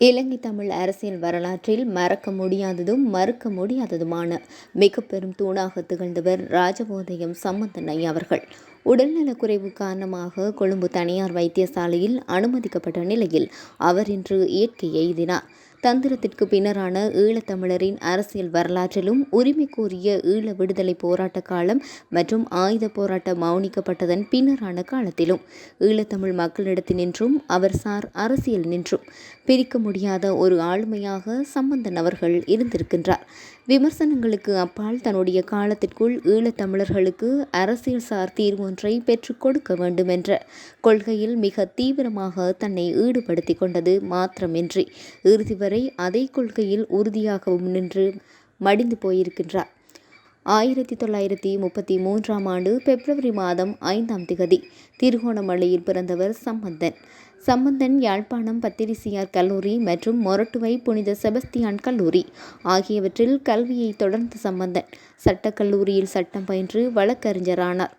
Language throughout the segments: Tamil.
இலங்கை தமிழ் அரசியல் வரலாற்றில் மறக்க முடியாததும் மறுக்க முடியாததுமான மிக பெரும் தூணாக திகழ்ந்தவர் ராஜபோதயம் சம்பந்தனை அவர்கள். உடல்நலக்குறைவு காரணமாக கொழும்பு தனியார் வைத்தியசாலையில் அனுமதிக்கப்பட்ட நிலையில் அவர் இன்று இயற்கை எய்தினார். தந்திரத்திற்கு பின்னரான ஈழத்தமிழரின் அரசியல் வரலாற்றிலும் உரிமை கோரிய ஈழ விடுதலை போராட்ட காலம் மற்றும் ஆயுத போராட்டம் மௌனிக்கப்பட்டதன் பின்னரான காலத்திலும் ஈழத்தமிழ் மக்களிடத்தினின்றும் அவர் சார் அரசியல் நின்றும். பிரிக்க முடியாத ஒரு ஆளுமையாக சம்பந்தன் அவர்கள் இருந்திருக்கின்றார். விமர்சனங்களுக்கு அப்பால் தன்னுடைய காலத்திற்குள் ஈழத்தமிழர்களுக்கு அரசியல் சார் தீர்வொன்றை பெற்றுக் கொடுக்க வேண்டும் என்ற கொள்கையில் மிக தீவிரமாக தன்னை ஈடுபடுத்திக் கொண்டது மாத்திரமின்றி. இறுதி வரை அதே கொள்கையில் உறுதியாகவும் நின்று மடிந்து போயிருக்கின்றார். ஆயிரத்தி தொள்ளாயிரத்தி முப்பத்தி மூன்றாம் ஆண்டு பிப்ரவரி மாதம் ஐந்தாம் திகதி திருகோணமலையில் பிறந்தவர் சம்பந்தன். சம்பந்தன் யாழ்ப்பாணம் பத்திரிசியார் கல்லூரி மற்றும் மொரட்டுவை புனித செபஸ்தியான் கல்லூரி ஆகியவற்றில் கல்வியை தொடர்ந்து சம்பந்தன் சட்டக்கல்லூரியில் சட்டம் பயின்று வழக்கறிஞரானார்.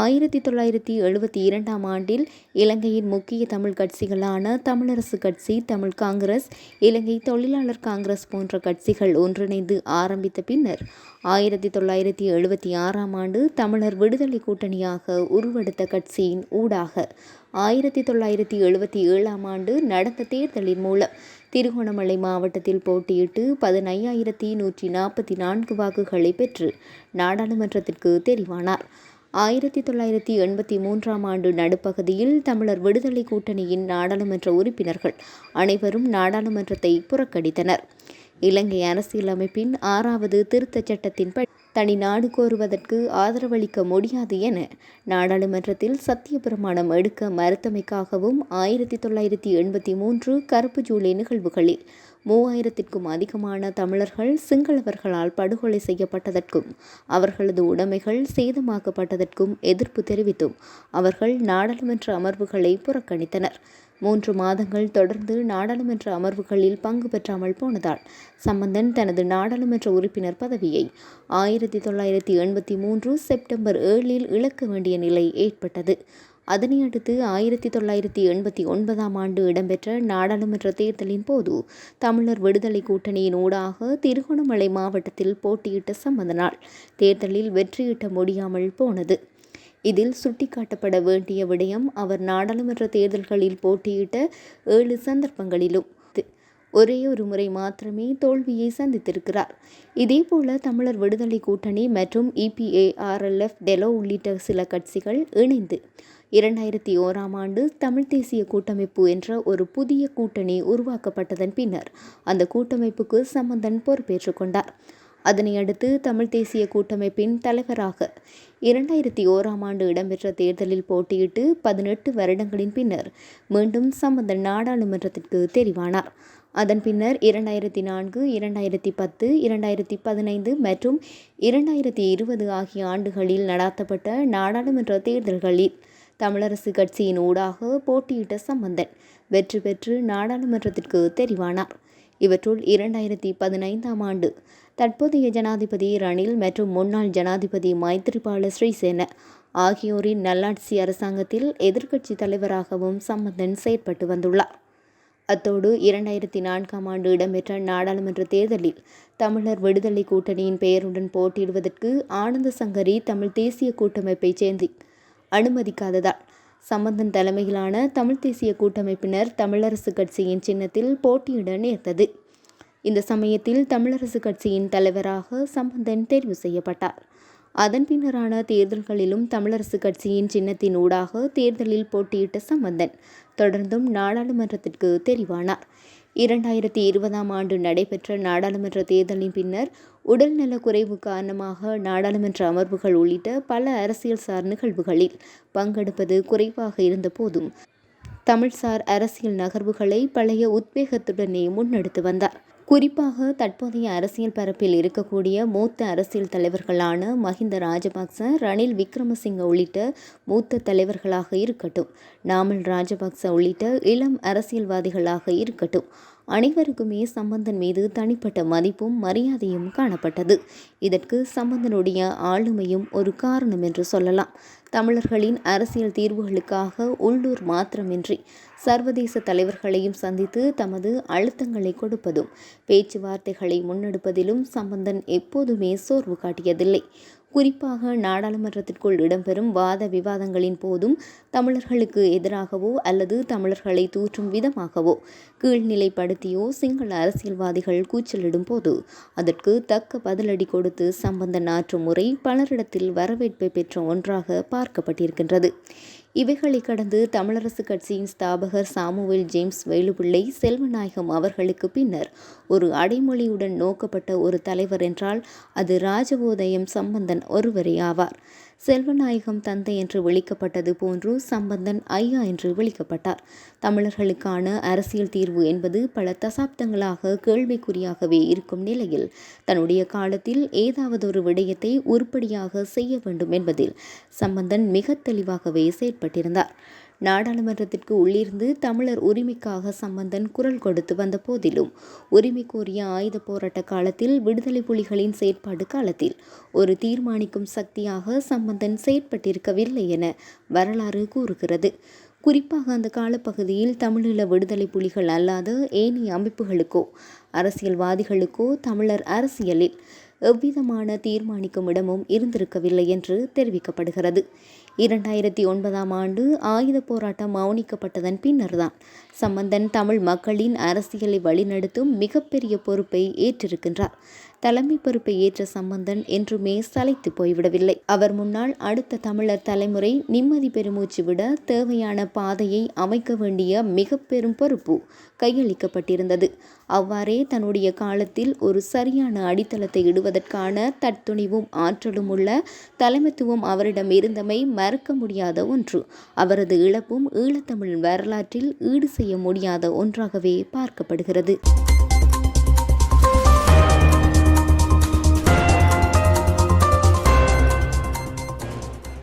ஆயிரத்தி தொள்ளாயிரத்தி எழுபத்தி இரண்டாம் ஆண்டில் இலங்கையின் முக்கிய தமிழ் கட்சிகளான தமிழரசு கட்சி தமிழ் காங்கிரஸ் இலங்கை தொழிலாளர் காங்கிரஸ் போன்ற கட்சிகள் ஒன்றிணைந்து ஆரம்பித்த பின்னர் ஆயிரத்தி தொள்ளாயிரத்தி எழுபத்தி ஆறாம் ஆண்டு தமிழர் விடுதலை கூட்டணியாக உருவெடுத்த கட்சியின் ஊடாக ஆயிரத்தி தொள்ளாயிரத்தி எழுபத்தி ஏழாம் ஆண்டு நடந்த தேர்தலின் மூலம் திருகோணமலை மாவட்டத்தில் போட்டியிட்டு பதினையாயிரத்தி நூற்றி நாற்பத்தி நான்கு வாக்குகளை பெற்று நாடாளுமன்றத்திற்கு தெரிவானார். ஆயிரத்தி தொள்ளாயிரத்தி எண்பத்தி மூன்றாம் ஆண்டு நடுப்பகுதியில் தமிழர் விடுதலை கூட்டணியின் நாடாளுமன்ற உறுப்பினர்கள் அனைவரும் நாடாளுமன்றத்தை புறக்கணித்தனர். இலங்கை அரசியலமைப்பின் ஆறாவது திருத்தச் சட்டத்தின்படி தனி நாடு கோருவதற்கு ஆதரவளிக்க முடியாது என நாடாளுமன்றத்தில் சத்திய பிரமாணம் எடுக்க மறுத்தமைக்காகவும் ஆயிரத்தி தொள்ளாயிரத்தி எண்பத்தி மூன்று கருப்பு ஜூலை நிகழ்வுகளில் மூவாயிரத்திற்கும் அதிகமான தமிழர்கள் சிங்களவர்களால் படுகொலை செய்யப்பட்டதற்கும் அவர்களது உடைமைகள் சேதமாக்கப்பட்டதற்கும் எதிர்ப்பு தெரிவித்தும் அவர்கள் நாடாளுமன்ற அமர்வுகளை புறக்கணித்தனர். மூன்று மாதங்கள் தொடர்ந்து நாடாளுமன்ற அமர்வுகளில் பங்கு பெற்றாமல் போனதால் சம்பந்தன் தனது நாடாளுமன்ற உறுப்பினர் பதவியை ஆயிரத்தி தொள்ளாயிரத்தி எண்பத்தி மூன்று செப்டம்பர் ஏழில் இழக்க வேண்டிய நிலை ஏற்பட்டது. அதனையடுத்து ஆயிரத்தி தொள்ளாயிரத்தி எண்பத்தி ஒன்பதாம் ஆண்டு இடம்பெற்ற நாடாளுமன்ற தேர்தலின் போது தமிழர் விடுதலை கூட்டணியின் ஊடாக திருகோணமலை மாவட்டத்தில் போட்டியிட்ட சம்பந்தனால் தேர்தலில் வெற்றியிட்ட முடியாமல் போனது. இதில் சுட்டிக்காட்டப்பட வேண்டிய விடயம் அவர் நாடாளுமன்ற தேர்தல்களில் போட்டியிட்ட ஏழு சந்தர்ப்பங்களிலும். ஒரே ஒரு முறை மாத்திரமே தோல்வியை சந்தித்திருக்கிறார். இதேபோல தமிழர் விடுதலை கூட்டணி மற்றும் இபிஏஆர்எல்எஃப் டெலோ உள்ளிட்ட சில கட்சிகள் இணைந்து இரண்டாயிரத்தி ஓராம் ஆண்டு தமிழ் தேசிய கூட்டமைப்பு என்ற ஒரு புதிய கூட்டணி உருவாக்கப்பட்டதன் பின்னர் அந்த கூட்டமைப்புக்கு சம்பந்தன் பொறுப்பேற்றுக் கொண்டார். அதனை அடுத்து தமிழ் தேசிய கூட்டமைப்பின் தலைவராக இரண்டாயிரத்தி ஓராம் ஆண்டு இடம்பெற்ற தேர்தலில் போட்டியிட்டு பதினெட்டு வருடங்களின் பின்னர் மீண்டும் சம்பந்தன் நாடாளுமன்றத்திற்கு தெரிவானார். அதன் பின்னர் இரண்டாயிரத்தி நான்கு இரண்டாயிரத்தி பத்து இரண்டாயிரத்தி பதினைந்து மற்றும் இரண்டாயிரத்தி இருபது ஆகிய ஆண்டுகளில் நடாத்தப்பட்ட நாடாளுமன்ற தேர்தல்களில் தமிழரசு கட்சியின் ஊடாக போட்டியிட்ட சம்பந்தன் வெற்றி பெற்று நாடாளுமன்றத்திற்கு தெரிவானார். இவற்றுள் இரண்டாயிரத்தி பதினைந்தாம் ஆண்டு. தற்போதைய ஜனாதிபதி ரணில் மற்றும் முன்னாள் ஜனாதிபதி மைத்ரிபால ஸ்ரீசேன ஆகியோரின் நல்லாட்சி அரசாங்கத்தில் எதிர்க்கட்சி தலைவராகவும் சம்பந்தன் செயற்பட்டு வந்துள்ளார். அத்தோடு இரண்டாயிரத்தி நான்காம் ஆண்டு இடம்பெற்ற நாடாளுமன்ற தேர்தலில் தமிழர் விடுதலை கூட்டணியின் பெயருடன் போட்டியிடுவதற்கு ஆனந்த சங்கரி தமிழ் தேசிய கூட்டமைப்பைச் சேர்ந்து அனுமதிக்காததால் சம்பந்தன் தலைமையிலான தமிழ் தேசிய கூட்டமைப்பினர் தமிழரசு கட்சியின் சின்னத்தில் போட்டியிட நேர்ந்தது. இந்த சமயத்தில் தமிழரசு கட்சியின் தலைவராக சம்பந்தன் தேர்வு செய்யப்பட்டார். அதன் பின்னரான தேர்தல்களிலும் தமிழரசு கட்சியின் சின்னத்தின் ஊடாக தேர்தலில் போட்டியிட்ட சம்பந்தன் தொடர்ந்தும் நாடாளுமன்றத்திற்கு தெரிவானார். இரண்டாயிரத்தி இருபதாம் ஆண்டு நடைபெற்ற நாடாளுமன்ற தேர்தலின் பின்னர் உடல்நலக் குறைவு காரணமாக நாடாளுமன்ற அமர்வுகள் உள்ளிட்ட பல அரசியல் சார் நிகழ்வுகளில் பங்கெடுப்பது குறைவாக இருந்த போதும் தமிழ்சார் அரசியல் நகர்வுகளை பழைய உத்வேகத்துடனே முன்னெடுத்து வந்தார். குறிப்பாக தற்போதைய அரசியல் பரப்பில் இருக்கக்கூடிய மூத்த அரசியல் தலைவர்களான மஹிந்த ராஜபக்ச ரணில் விக்ரமசிங்க உள்ளிட்ட மூத்த தலைவர்களாக இருக்கட்டும். நாமல் ராஜபக்ச உள்ளிட்ட இளம் அரசியல்வாதிகளாக இருக்கட்டும். அனைவருக்குமே சம்பந்தன் மீது தனிப்பட்ட மதிப்பும் மரியாதையும் காணப்பட்டது. இதற்கு சம்பந்தனுடைய ஆளுமையும் ஒரு காரணம் என்று சொல்லலாம். தமிழர்களின் அரசியல் தீர்வுகளுக்காக உள்ளூர் மாத்திரமின்றி சர்வதேச தலைவர்களையும் சந்தித்து தமது அழுத்தங்களை கொடுப்பதும் பேச்சுவார்த்தைகளை முன்னெடுப்பதிலும் சம்பந்தன் எப்போதுமே சோர்வு காட்டியதில்லை. குறிப்பாக நாடாளுமன்றத்திற்குள் இடம்பெறும் வாத விவாதங்களின் போதும் தமிழர்களுக்கு எதிராகவோ அல்லது தமிழர்களை தூற்றும் விதமாகவோ கீழ்நிலைப்படுத்தியோ சிங்கள அரசியல்வாதிகள் கூச்சலிடும் போது அதற்கு தக்க பதிலடி கொடுத்து சம்பந்தன் ஆற்றும் முறை பலரிடத்தில் வரவேற்பை பெற்ற ஒன்றாக பார்க்கப்பட்டிருக்கின்றது. இவைகளை கடந்து தமிழரசு கட்சியின் ஸ்தாபகர் சாமுவேல் ஜேம்ஸ் வேலுப்பிள்ளை செல்வநாயகம் அவர்களுக்கு பின்னர் ஒரு அடைமொழியுடன் நோக்கப்பட்ட ஒரு தலைவர் என்றால் அது ராஜபோதயம் சம்பந்தன் ஒருவரே ஆவார். செல்வநாயகம் தந்தை என்று விளிக்கப்பட்டது போன்று சம்பந்தன் ஐயா என்று விளிக்கப்பட்டார். தமிழர்களுக்கான அரசியல் தீர்வு என்பது பல தசாப்தங்களாக கேள்விக்குறியாகவே இருக்கும் நிலையில் தன்னுடைய காலத்தில் ஏதாவது ஒரு விடயத்தை உருப்படியாக செய்ய வேண்டும் என்பதில் சம்பந்தன் மிக தெளிவாகவே செயற்பட்டிருந்தார். நாடாளுமன்றத்திற்கு உள்ளிருந்து தமிழர் உரிமைக்காக சம்பந்தன் குரல் கொடுத்து வந்த போதிலும் உரிமை கோரிய ஆயுத போராட்ட காலத்தில் விடுதலை புலிகளின் செயற்பாடு காலத்தில் ஒரு தீர்மானிக்கும் சக்தியாக சம்பந்தன் செயற்பட்டிருக்கவில்லை என வரலாறு கூறுகிறது. குறிப்பாக அந்த காலப்பகுதியில் தமிழீழ விடுதலை புலிகள் அல்லாத ஏனைய அமைப்புகளுக்கோ அரசியல்வாதிகளுக்கோ தமிழர் அரசியலில் எவ்விதமான தீர்மானிக்கும் இடமும் இருந்திருக்கவில்லை என்று தெரிவிக்கப்படுகிறது. இரண்டாயிரத்தி ஒன்பதாம் ஆண்டு ஆயுத போராட்டம் மௌனிக்கப்பட்டதன் பின்னர்தான். சம்பந்தன் தமிழ் மக்களின் அரசியலை வழிநடத்தும் மிகப்பெரிய பொறுப்பை ஏற்றிருக்கின்றார். தலைமை பொறுப்பை ஏற்ற சம்பந்தன் என்றுமே சலைத்து போய்விடவில்லை. அவர் முன்னால் அடுத்த தமிழர் தலைமுறை நிம்மதி பெருமூச்சு விட தேவையான பாதையை அமைக்க வேண்டிய மிக பெரும் பொறுப்பு கையளிக்கப்பட்டிருந்தது. அவ்வாறே தன்னுடைய காலத்தில் ஒரு சரியான அடித்தளத்தை இடுவதற்கான தற்துணிவும் ஆற்றலும் உள்ள தலைமைத்துவம் அவரிடம் இருந்தமை மறக்க முடியாத ஒன்று. அவரது இழப்பும் ஈழத்தமிழ் வரலாற்றில் ஈடு செய்ய முடியாத ஒன்றாகவே பார்க்கப்படுகிறது.